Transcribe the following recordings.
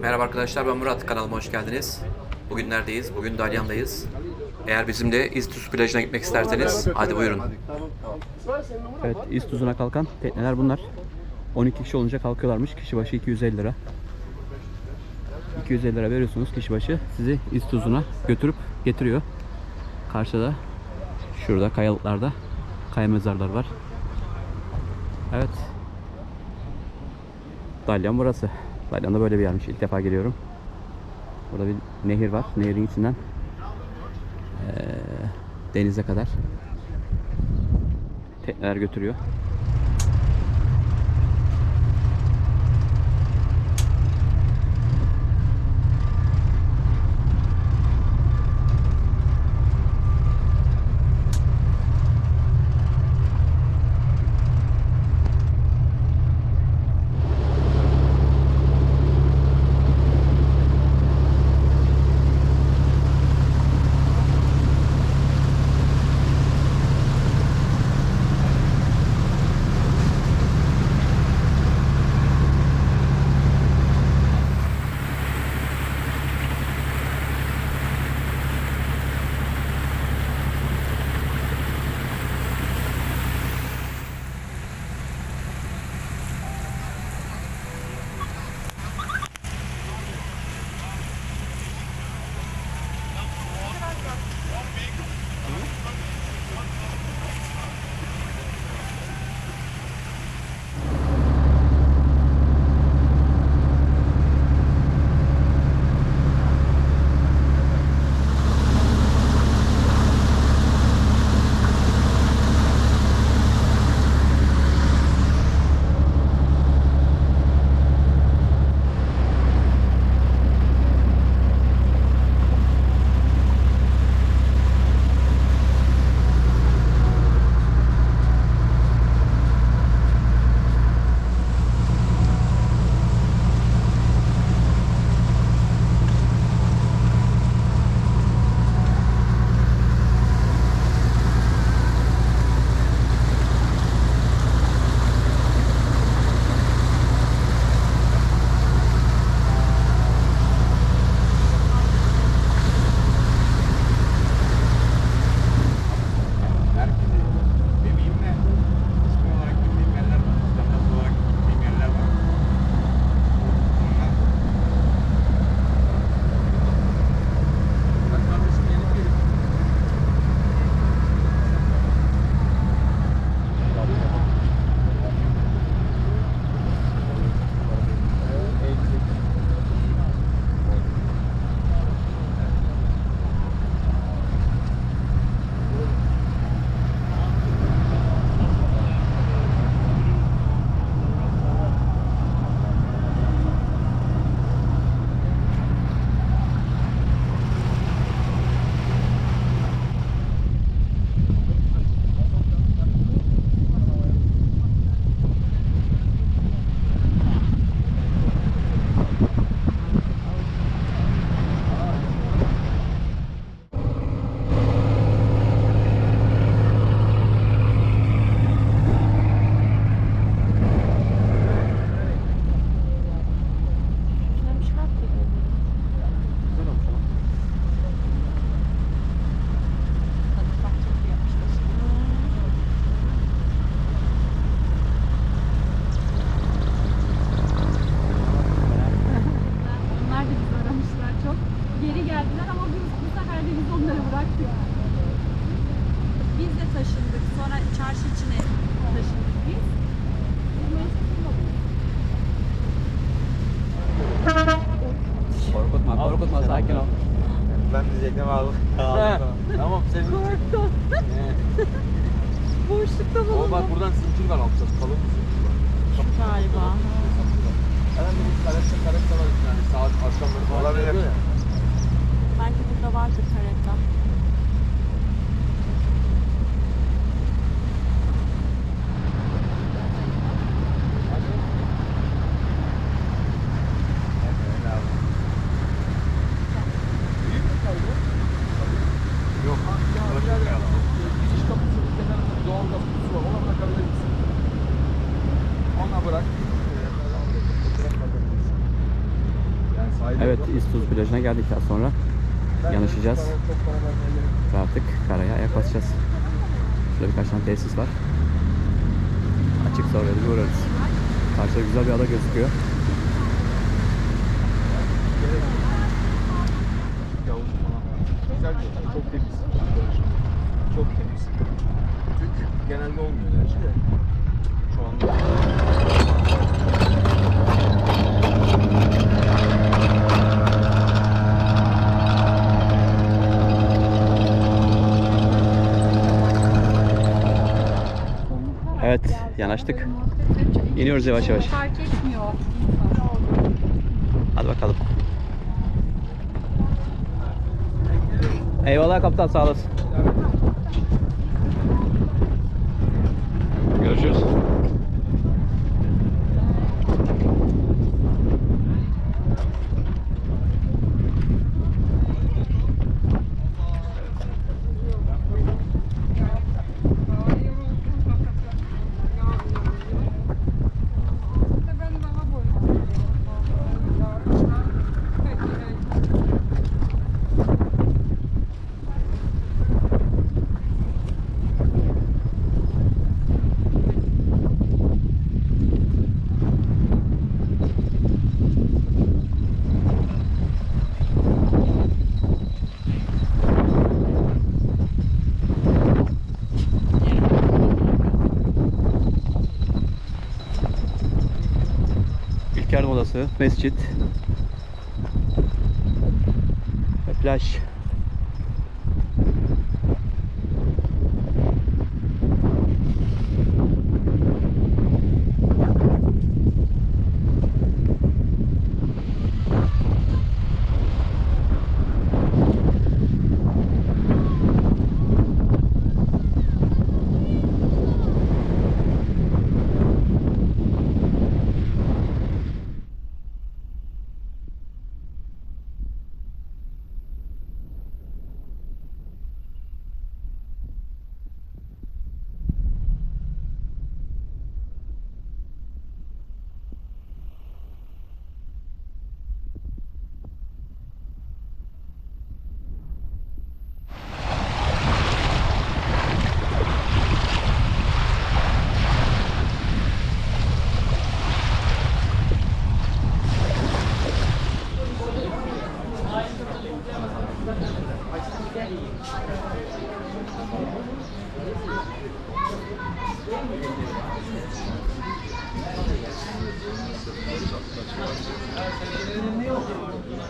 Merhaba arkadaşlar ben Murat kanalıma hoş geldiniz. Bugün neredeyiz? Bugün Dalyan'dayız. Eğer bizimle İztuz plajına gitmek isterseniz hadi buyurun. Evet, İztuz'una kalkan tekneler bunlar. 12 kişi olunca kalkıyorlarmış. Kişi başı 250 lira. 250 lira veriyorsunuz kişi başı. Sizi İztuz'una götürüp getiriyor. Karşıda şurada kayalıklarda kaya mezarlar var. Evet. Dalyan burası. Dalyan'da böyle bir yermiş. İlk defa geliyorum. Burada bir nehir var. Nehirin içinden eee, denize kadar tekneler götürüyor. Diyecektim abi. tamam senin Korktum. Boşlukta Ama bulundum. bak buradan zincir var alacağız. Kalın bir zincir var. Galiba. Hemen bir karette karette var yani saat akşamları falan. Olabilir. Evet İstuz plajına geldik daha sonra. Yanaşacağız. Ve artık karaya ayak basacağız. Şurada birkaç tane tesis var. Açık sonra bir uğrarız. Karşıda güzel bir ada gözüküyor. Çok temiz. Çok temiz. Türk genelde olmuyor gerçi de. Yanaştık. İniyoruz yavaş yavaş. Fark etmiyor. Hadi bakalım. Eyvallah kaptan sağ olasın. Yardım odası, mescit ve plaj.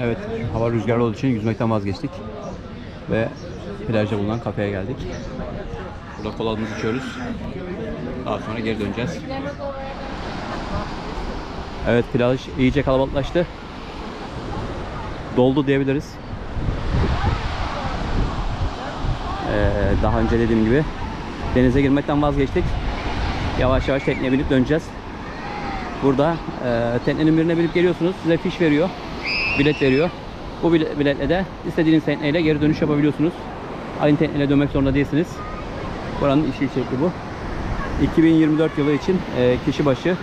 Evet, hava rüzgarlı olduğu için yüzmekten vazgeçtik. Ve plajda bulunan kafeye geldik. Burada kolamızı içiyoruz. Daha sonra geri döneceğiz. Evet, plaj iyice kalabalıklaştı. Doldu diyebiliriz. Ee, daha önce dediğim gibi denize girmekten vazgeçtik. Yavaş yavaş tekneye binip döneceğiz. Burada e, teknenin birine binip geliyorsunuz. Size fiş veriyor. Bilet veriyor. Bu bile- biletle de istediğiniz tekneyle geri dönüş yapabiliyorsunuz. Aynı tekneyle dönmek zorunda değilsiniz. Buranın işi şekli bu. 2024 yılı için e, kişi başı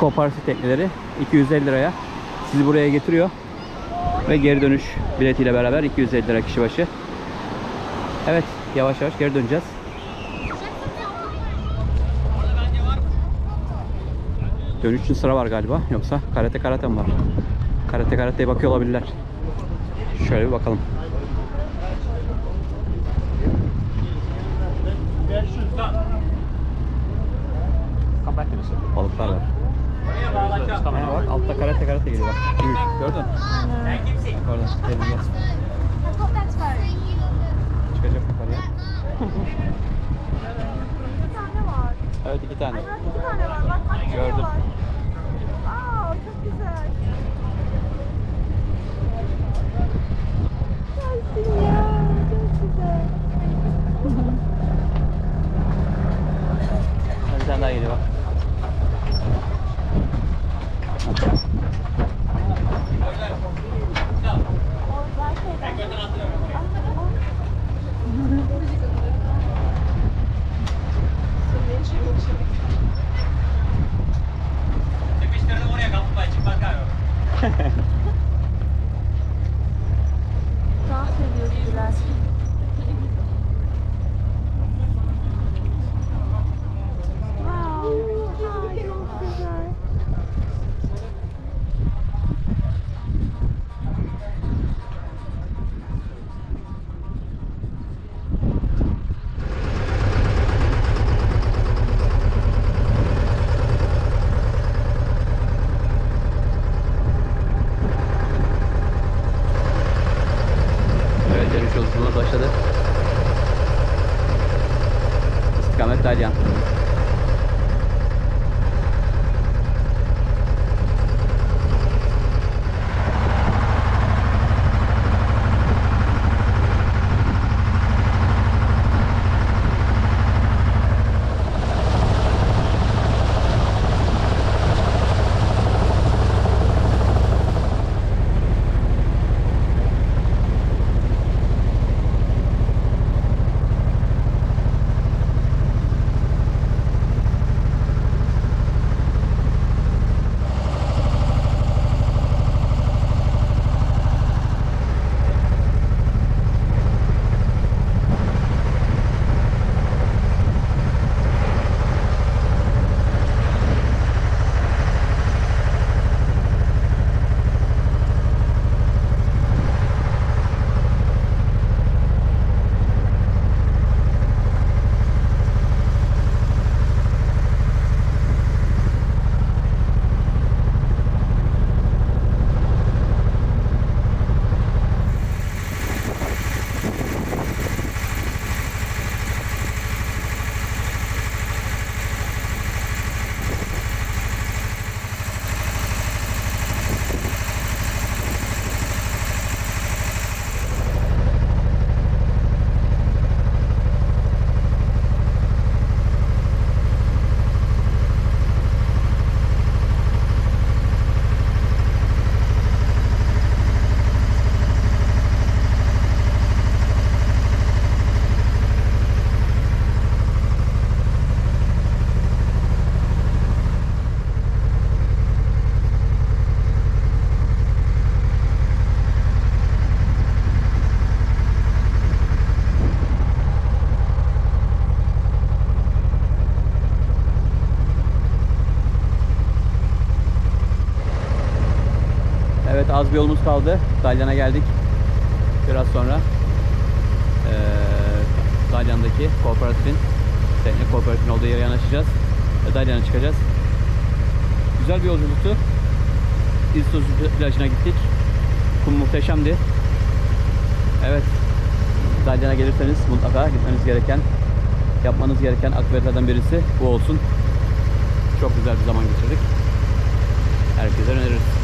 kooperatif tekneleri 250 liraya sizi buraya getiriyor. Ve geri dönüş biletiyle beraber 250 lira kişi başı. Evet yavaş yavaş geri döneceğiz. Dönüş için sıra var galiba. Yoksa karate karate mi var? Karate karateye bakıyor olabilirler. Şöyle bir bakalım. Balıklar var. Ha, bak altta karate karate geliyor bak. Büyük. Gördün? Kimsin? Orada. Elinde. Çıkacak yukarıya. Evet iki tane. Ay bak iki tane var. Bak bak. Gördüm. var. Aa çok güzel. Gelsin ya. Çok güzel. Bir tane daha geliyor bak. Evet Dalyan. Az bir yolumuz kaldı. Dalyan'a geldik. Biraz sonra eee Dalyan'daki kooperatifin teknik kooperatifin olduğu yere yanaşacağız. Ve Dalyan'a çıkacağız. Güzel bir yolculuktu. İztoz plajına gittik. Kum muhteşemdi. Evet. Dalyan'a gelirseniz mutlaka gitmeniz gereken, yapmanız gereken aktivitelerden birisi bu olsun. Çok güzel bir zaman geçirdik. Herkese öneririz.